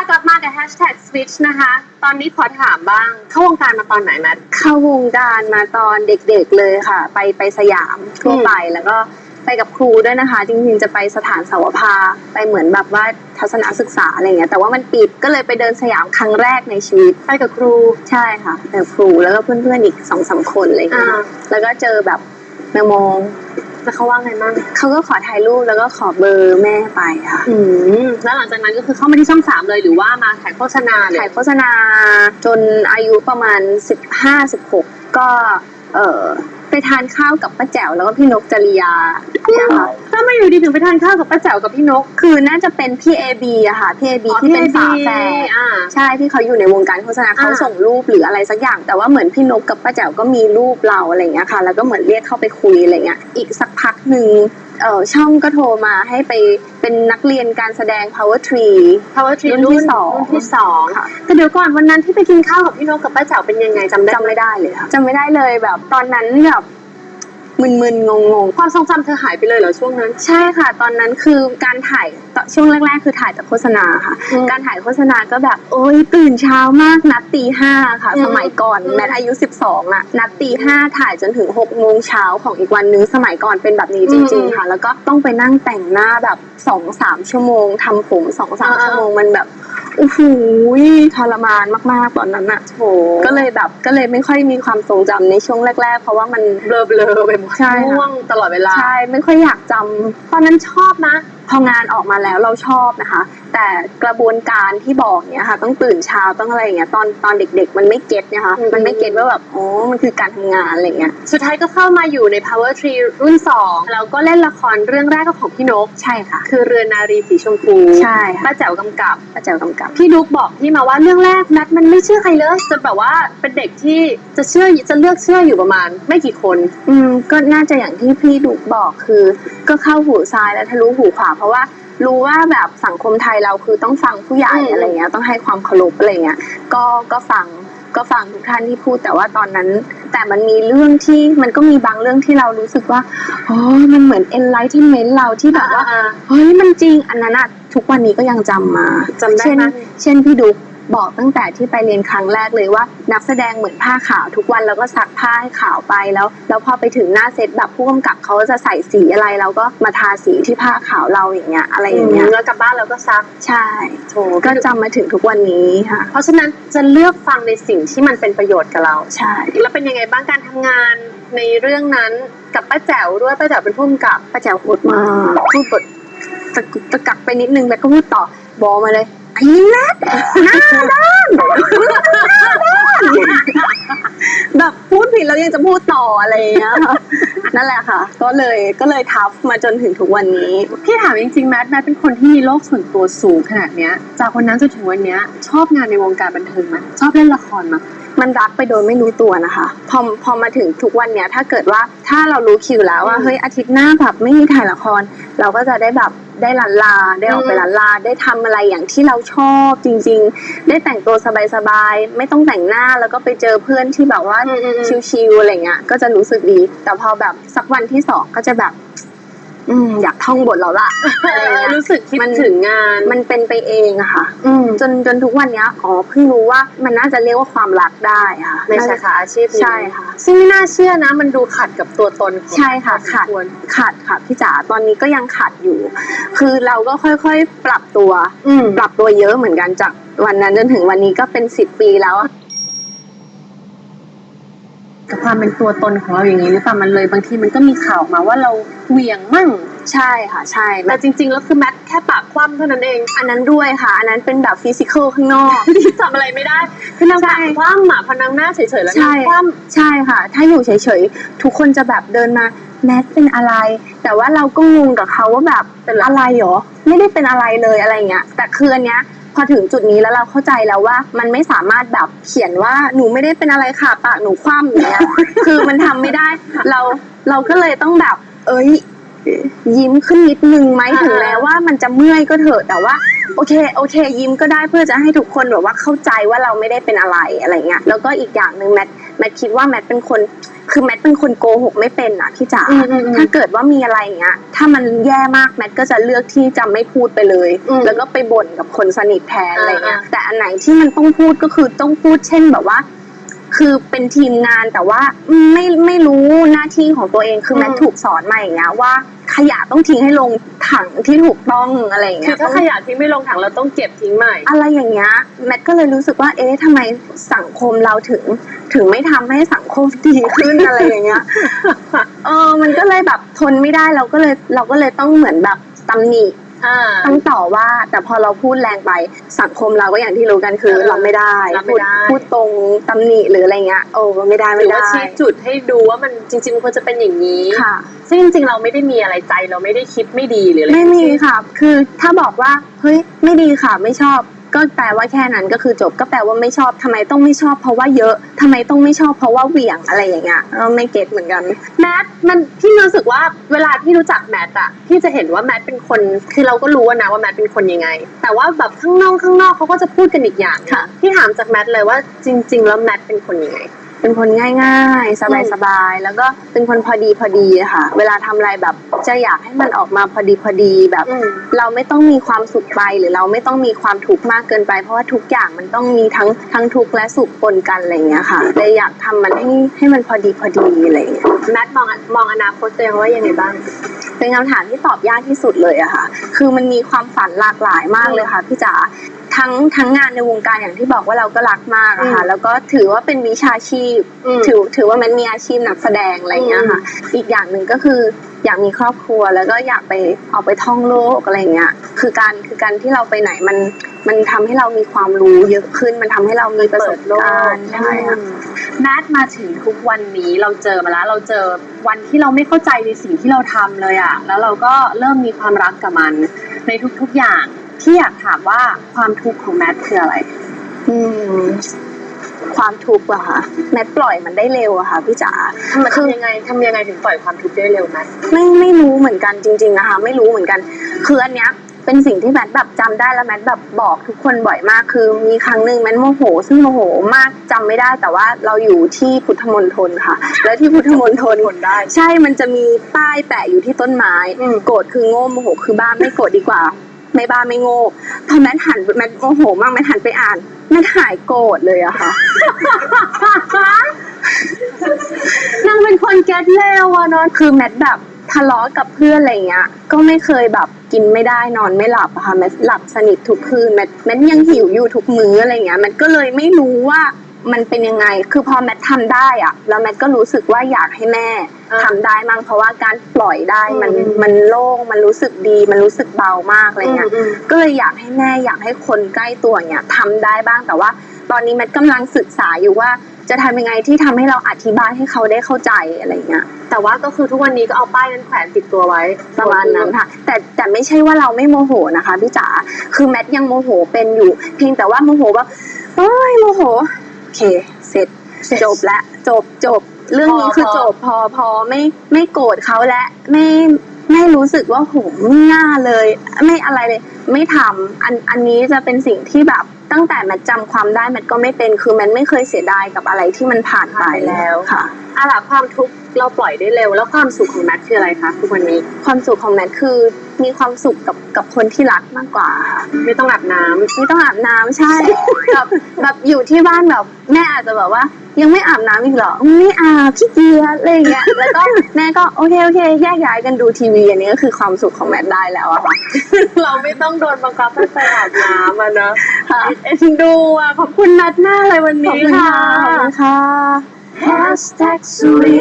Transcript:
ค่ะกลับมากับ hashtag switch นะคะ ตอนนี้ขอถามบ้าง เข้าวงการมาตอนไหนแมทเข้าวงการมาตอนเด็กๆเลยค่ะ ไปไปสยามทั่วไปแล้วก็ไปกับครูด้วยนะคะ จริงๆจะไปสถานสาวภาไปเหมือนแบบว่าทัศนศึกษาอะไรเงี้ยแต่ว่ามันปิดก็เลยไปเดินสยามครั้งแรกในชีวิตไปกับครูใช่ค่ะไปกับครูแล้วก็เพื่อนๆอีกสองสามคนอะไรเงี้ยอ่าแล้วก็เจอแบบแมวมอง แล้วเขาว่าไงบ้างเขาก็ขอถ่ายรูปแล้วก็ขอเบอร์แม่ไปค่ะอืมแล้วหลังจากนั้นก็คือเข้ามาที่ช่องสามเลยหรือว่ามาถ่ายโฆษณาเลยถ่ายโฆษณาจนอายุประมาณ15-16ก็ เออ ไปทานข้าวกับป้าแจ๋วแล้วก็พี่นกจริยาเนี่ยค่ะถ้าไม่อยู่ดีถึงไปทานข้าวกับป้าแจ๋วกับพี่นก คือน่าจะเป็นพี่เอบีอะค่ะพี่เอบีที่เป็นฝาแฝดอ่าใช่ที่เขาอยู่ในวงการโฆษณาเขาอ่าส่งรูปหรืออะไรสักอย่าง แต่ว่าเหมือนพี่นกกับป้าแจ๋วก็มีรูปเราอะไรอย่างเงี้ยค่ะ แล้วก็เหมือนเรียกเข้าไปคุยอะไรเงี้ยอีกสักพักหนึ่ง เออช่องก็โทรมาให้ไปเป็นนักเรียนการแสดง power tree power tree รุ่นที่สองรุ่นที่สองค่ะ แต่เดี๋ยวก่อนวันนั้นที่ไปกินข้าวกับพี่นกกับป้าแจ๋วเป็นยังไงจำได้จำไม่ได้เลยค่ะจำไม่ได้เลยแบบตอนนั้นแบบ มึนๆงงๆ ความทรงจำเธอหายไปเลยเหรอช่วงนั้น ใช่ค่ะ ตอนนั้นคือการถ่ายตอนช่วงแรก ๆ คือถ่ายแต่โฆษณาค่ะ อืมการถ่ายโฆษณาก็แบบ โอ๊ยตื่นเช้ามากนัดตีห้าค่ะ อืมสมัยก่อนอืม แมทอายุ 12อะนัดตีห้าถ่ายจนถึง6โมงเช้าของอีกวันนึงสมัยก่อนเป็นแบบนี้จริง ๆ ค่ะ แล้วก็ต้องไปนั่งแต่งหน้าแบบ2อสามชั่วโมงทำผม2อสามชั่วโมงมันแบบโอ้โหทรมานมากๆตอนนั้นอะโอ้ก็เลยแบบก็เลยไม่ค่อยมีความทรงจำในช่วงแรก ๆ เพราะว่ามัน เบลอเบลอๆไปหมดใช่ค่ะ ง่วงตลอดเวลา ใช่ ไม่ค่อยอยากจำตอนนั้นชอบนะ พองานออกมาแล้วเราชอบนะคะ แต่กระบวนการที่บอกเนี่ยค่ะ ต้องตื่นเช้าต้องอะไรอย่างเงี้ยตอนตอนเด็ก ๆ มันไม่เก็ตนะคะอืมมันไม่เก็ตว่าแบบอ๋อมันคือการทำงานอะไรเงี้ยสุดท้ายก็เข้ามาอยู่ใน power tree รุ่นสองแล้วก็เล่นละครเรื่องแรกก็ของพี่นกใช่ค่ะ คือเรือนนารีสีชมพูใช่ค่ะป้าแจ๋วกำกับป้าแจ๋วกำกับพี่นุกบอกพี่มาว่าเรื่องแรกนัดมันไม่เชื่อใครเลยจะแบบว่าเป็นเด็กที่จะเชื่อจะเลือกเชื่ออยู่ประมาณ ไม่กี่คน อืมก็น่าจะอย่างที่พี่ดุกบอกคือ ก็เข้าหูซ้ายแล้วทะลุหูขวาเพราะว่ารู้ว่าแบบสังคมไทยเราคือต้องฟังผู้ใหญ่อืมอะไรเงี้ย ต้องให้ความเคารพอะไรเงี้ย ก็ก็ฟังก็ฟังทุกท่านที่พูดแต่ว่าตอนนั้น แต่มันมีเรื่องที่มันก็มีบางเรื่องที่เรารู้สึกว่าอ๋อมันเหมือน enlightenment เราที่แบบว่าอ่าเฮ้ยมันจริงอันนั้นอะทุกวันนี้ก็ยังจำมาจำได้เช่นไหมเช่นพี่ดุก บอกตั้งแต่ที่ไปเรียนครั้งแรกเลยว่า นักแสดงเหมือนผ้าขาวทุกวันแล้วก็ซักผ้าให้ขาวไปแล้ว แล้วพอไปถึงหน้าเซตแบบผู้กำกับเขาจะใส่สีอะไรเราก็มาทาสีที่ผ้าขาวเราอย่างเงี้ยอะไรอย่างเงี้ยแล้วกลับบ้านเราก็ซักใช่โถก็จำมาถึงทุกวันนี้ค่ะเพราะฉะนั้นจะเลือกฟังในสิ่งที่มันเป็นประโยชน์กับเราใช่แล้วเป็นยังไงบ้างการทำงานในเรื่องนั้นกับป้าแจ๋วด้วยป้าแจ๋วเป็นผู้กำกับป้าแจ๋วพูดมาพูดบทตะกุกตะกักไปนิดนึงแล้วก็พูดต่อบอกมาเลย ไอ้นัทหน้าด้านแบบพูดผิดแล้วยังจะพูดต่ออะไรอย่างเงี้ยค่ะนั่นแหละค่ะ ก็เลยก็เลยทัฟมาจนถึงทุกวันนี้ พี่ถามจริงๆแมทแมทเป็นคนที่มีโลกส่วนตัวสูงขนาดเนี้ย จากวันนั้นจนถึงวันเนี้ย ชอบงานในวงการบันเทิงไหมชอบเล่นละครไหมมันรักไปโดยไม่รู้ตัวนะคะ พอพอมาถึงทุกวันเนี้ยถ้าเกิดว่าถ้าเรารู้คิวแล้วว่าเฮ้ยอาทิตย์หน้าแบบไม่มีถ่ายละคร เราก็จะได้แบบได้ลันลาได้ออกไปอืมลันลาได้ทำอะไรอย่างที่เราชอบจริง ๆ ได้แต่งตัวสบายๆไม่ต้องแต่งหน้าแล้วก็ไปเจอเพื่อนที่แบบว่าอืมอืมอืมชิลๆอะไรเงี้ยก็จะรู้สึกดี แต่พอแบบสักวันที่สองก็จะแบบ อืมอยากท่องบทแล้วล่ะอะไรเงี้ย รู้สึกคิดมันถึงงาน มันเป็นไปเองอะค่ะ อืมจนจนทุกวันเนี้ยอ๋อเพิ่งรู้ว่ามันน่าจะเรียกว่าความรักได้ค่ะในสาขาอาชีพนี้ใช่ค่ะ ซึ่งไม่น่าเชื่อนะ มันดูขัดกับตัวตนของใช่ค่ะพอสมขัดควรขัดค่ะพี่จ๋าตอนนี้ก็ยังขัดอยู่ คือเราก็ค่อยๆปรับตัว อืมปรับตัวเยอะเหมือนกันจากวันนั้นจนถึงวันนี้ก็เป็นสิบปีแล้วอะ กับความเป็นตัวตนของเราอย่างนี้หรือเปล่ามันเลยบางทีมันก็มีข่าวออกมาว่าเราเหวี่ยงมั่งใช่ค่ะใช่ แต่จริงๆแล้วคือแมทแค่ปากคว่ำเท่านั้นเอง อันนั้นด้วยค่ะ อันนั้นเป็นแบบฟิสิกอลข้างนอกที่ทำอะไรไม่ได้คือนางใช่ปากคว่ำอะพอนางหน้าเฉยๆแล้วใช่นางคว่ใช่ค่ะ ถ้าอยู่เฉยๆทุกคนจะแบบเดินมาแมทเป็นอะไร แต่ว่าเราก็งงกับเขาว่าแบบำเป็นไรอะไรหรอไม่ได้เป็นอะไรเลยอะไรเงี้ยแต่คืออันเนี้ย พอถึงจุดนี้แล้วเราเข้าใจแล้วว่า มันไม่สามารถแบบเขียนว่าหนูไม่ได้เป็นอะไรค่ะปากหนูคว่ำอย่างเงี้ย คือมันทำไม่ได้ เราเราก็เลยต้องแบบ เอ้ย ยิ้มขึ้นนิดนึงไหมอ่าถึงแม้ว่ามันจะเมื่อยก็เถอะแต่ว่าโอเคโอเค ยิ้มก็ได้เพื่อจะให้ทุกคนแบบว่าเข้าใจว่าเราไม่ได้เป็นอะไรอะไรเงี้ยแล้วก็อีกอย่างหนึ่งแมทแมทคิดว่าแมทเป็นคน คือแมทเป็นคนโกหกไม่เป็นอะพี่จ๋าอืมอืมอืมถ้าเกิดว่ามีอะไรอย่างเงี้ย ถ้ามันแย่มากแมทก็จะเลือกที่จะไม่พูดไปเลย อืมแล้วก็ไปบ่นกับคนสนิทแทนอะไรเงี้ย อ่าแต่อันไหนที่มันต้องพูดก็คือต้องพูดเช่นแบบว่า คือเป็นทีมงานแต่ว่าไม่ไม่รู้หน้าที่ของตัวเองคือแมทถูกสอนมาอย่างเงี้ยว่าขยะต้องทิ้งให้ลงถังที่ถูกต้องอะไรอย่างคืเงี้อยถ้าขยะที่ไม่ลงถังเราต้องเก็บทิ้งใหม่ อะไรอย่างเงี้ยแมทก็เลยรู้สึกว่าเอ๊ะทำไมสังคมเราถึง ถึงไม่ทำให้สังคมดีขึ้นอะไรอย่างเงี้ยเออมันก็เลยแบบทนไม่ได้เราก็เลยเราก็เลยต้องเหมือนแบบตำหนิอ่า ต้องต่อว่าแต่พอเราพูดแรงไปสังคมเราก็อย่างที่รู้กันคือเออเราไม่ได้รับไม่พูดได้พูดตรงตำหนิหรืออะไรเงี้ยโอ้ไม่ได้หไม่รือได้ว่าชี้จุดให้ดูว่ามันจริงๆมันควรจะเป็นอย่างนี้ค่ะ ซึ่งจริงๆเราไม่ได้มีอะไรใจเราไม่ได้คิดไม่ดีหรืออะไรไม่มีทั้งสิ้นค่ะ คือถ้าบอกว่าเฮ้ยไม่ดีค่ะไม่ชอบ ก็แปลว่าแค่นั้นก็คือจบก็แปลว่าไม่ชอบทำไมต้องไม่ชอบ เพราะว่าเยอะทำไมต้องไม่ชอบเพราะว่าเหวี่ยงอะไรอย่างเงี้ยเออไม่เก็ตเหมือนกันแมทมันพี่รู้สึกว่าเวลาพี่รู้จักแมทอะพี่จะเห็นว่าแมทเป็นคนคือเราก็รู้นะว่าแมทเป็นคนยังไง แต่ว่าแบบข้างนอกข้างนอกเขาก็จะพูดกันอีกอย่างค่ะพี่ถามจากแมทเลยว่าจริง ๆ แล้วแมทเป็นคนยังไง เป็นคนง่ายๆ สบายๆ แล้วก็เป็นคนพอดีพอดีอะค่ะ เวลาทำอะไรแบบจะอยากให้มันออกมาพอดีพอดีแบบอืมเราไม่ต้องมีความสุขไปหรือเราไม่ต้องมีความทุกข์มากเกินไป เพราะว่าทุกอย่างมันต้องมีทั้งทั้งทุกข์และสุขปนกันอะไรอย่างเงี้ยค่ะเลยอยากทำมันให้ให้มันพอดีพอดีอะไรอย่างเงี้ยแมทมองมองอนาคตตัวเองว่ายังไงบ้างเป็นคำถามที่ตอบยากที่สุดเลยอะค่ะ คือมันมีความฝันหลากหลายมากเลยค่ะพี่จ๋า ทั้งทั้งงานในวงการอย่างที่บอกว่าเราก็รักมากอะค่ะอืมแล้วก็ถือว่าเป็นวิชาชีพอืมถือถือว่ามันมีอาชีพนักแสดงอะไรอย่างเงี้ยค่ะ อีกอย่างหนึ่งก็คืออยากมีครอบครัวแล้วก็อยากไปออกไปท่องโลกอะไรอย่างเงี้ย คือการคือการที่เราไปไหนมันมันทำให้เรามีความรู้เยอะขึ้น มันทำให้เรามีประสบการณ์ใช่ค่ะแมทมาถึงทุกวันนี้เราเจอมาแล้ว เราเจอวันที่เราไม่เข้าใจในสิ่งที่เราทำเลยอะแล้วเราก็เริ่มมีความรักกับมันในทุกๆอย่าง ที่อยากถามว่าความทุกข์ของแมทคืออะไร อืม ความทุกข์อะค่ะแมทปล่อยมันได้เร็วอะค่ะพี่จ๋าทำทำยังไงทำยังไงถึงปล่อยความทุกข์ได้เร็วแมทไม่ไม่รู้เหมือนกันจริง ๆนะคะ ไม่รู้เหมือนกันคืออันเนี้ยเป็นสิ่งที่แมทแบบจำได้แล้วแมทแบบบอกทุกคนบ่อยมากคือมีครั้งหนึ่งแมทโมโห ซึ่งโมโหมากจำไม่ได้แต่ว่าเราอยู่ที่พุทธมณฑลค่ะ แล้วที่พุทธมณฑลทนได้ ใช่มันจะมีป้ายแปะอยู่ที่ต้นไม้ อืม โกรธคือโง่โมโหคือบ้าไม่โกรธดีกว่า ไม่บ้าไม่โง่พอแมทหันแมทโมโหมากแมทหันไปอ่านแมทหายโกรธเลยอะค่ะ นางเป็นคนแก๊สเร็วอะเนาะคือแมทแบบทะเลาะกับเพื่อนอะไรเงี้ย ก็ไม่เคยแบบกินไม่ได้นอนไม่หลับอะค่ะแมทหลับสนิททุกคืนแมทแมทยังหิวอยู่ทุกมื้ออะไรเงี้ยแมทก็เลยไม่รู้ว่ามันเป็นยังไง คือพอแมททำได้อะแล้วแมทก็รู้สึกว่าอยากให้แม่ อ่าทำได้มั่งเพราะว่าการปล่อยได้มันอืมมันโล่งมันรู้สึกดี มันรู้สึกเบามากอะไรเงี้ยอืมก็เลยอยากให้แม่อยากให้คนใกล้ตัวเนี่ยทำได้บ้างแต่ว่า ตอนนี้แมทกำลังศึกษาอยู่ว่าจะทำยังไงที่ทำให้เราอธิบายให้เขาได้เข้าใจอะไรเงี้ย แต่ว่าก็คือทุกวันนี้ก็เอาป้ายนั้นแขวนติดตัวไว้ประมาณนั้นค่ะ แต่แต่ไม่ใช่ว่าเราไม่โมโหนะคะพี่จ๋า คือแมทยังโมโหเป็นอยู่ เพียงแต่ว่าโมโหว่าเอ้ยโมโห โอเค เสร็จจบละจบจบ เรื่องนี้คือจบพอพอไม่ไม่โกรธเขาและไม่ไม่รู้สึกว่าโหไม่น่าเลย ไม่อะไรเลย ไม่ทำอันอันนี้จะเป็นสิ่งที่แบบตั้งแต่แมทจำความได้แมทก็ไม่เป็นคือแมทไม่เคยเสียดายกับอะไรที่มันผ่านไปแล้วค่ะอะล่ะความทุกข์ เราปล่อยได้เร็ว แล้วความสุขของแมทคืออะไรคะทุกวันนี้ ความสุขของแมทคือมีความสุขกับกับคนที่รักมากกว่าค่ะไม่ต้องอาบน้ำไม่ต้องอาบน้ำใช่ แบบแบบอยู่ที่บ้านแบบ แม่อาจจะแบบว่า ยังไม่อาบน้ำอีกเหรอไม่อาบขี้เกียจอะไรอย่างเงี้ยแล้วก็แม่ก็โอเคโอเคแยกย้ายกันดูทีวีอันนี้ก็คือความสุขของแมทได้แล้วอะค่ะ เราไม่ต้องโดนบังคับให้ไปอาบน้ำอะเนอะค่ะเอ็นดูอะขอบคุณนัดมากเลยวันขอบนี้คุณค่ะ ค่ะขอบคุณค่ะ Hashtag Suri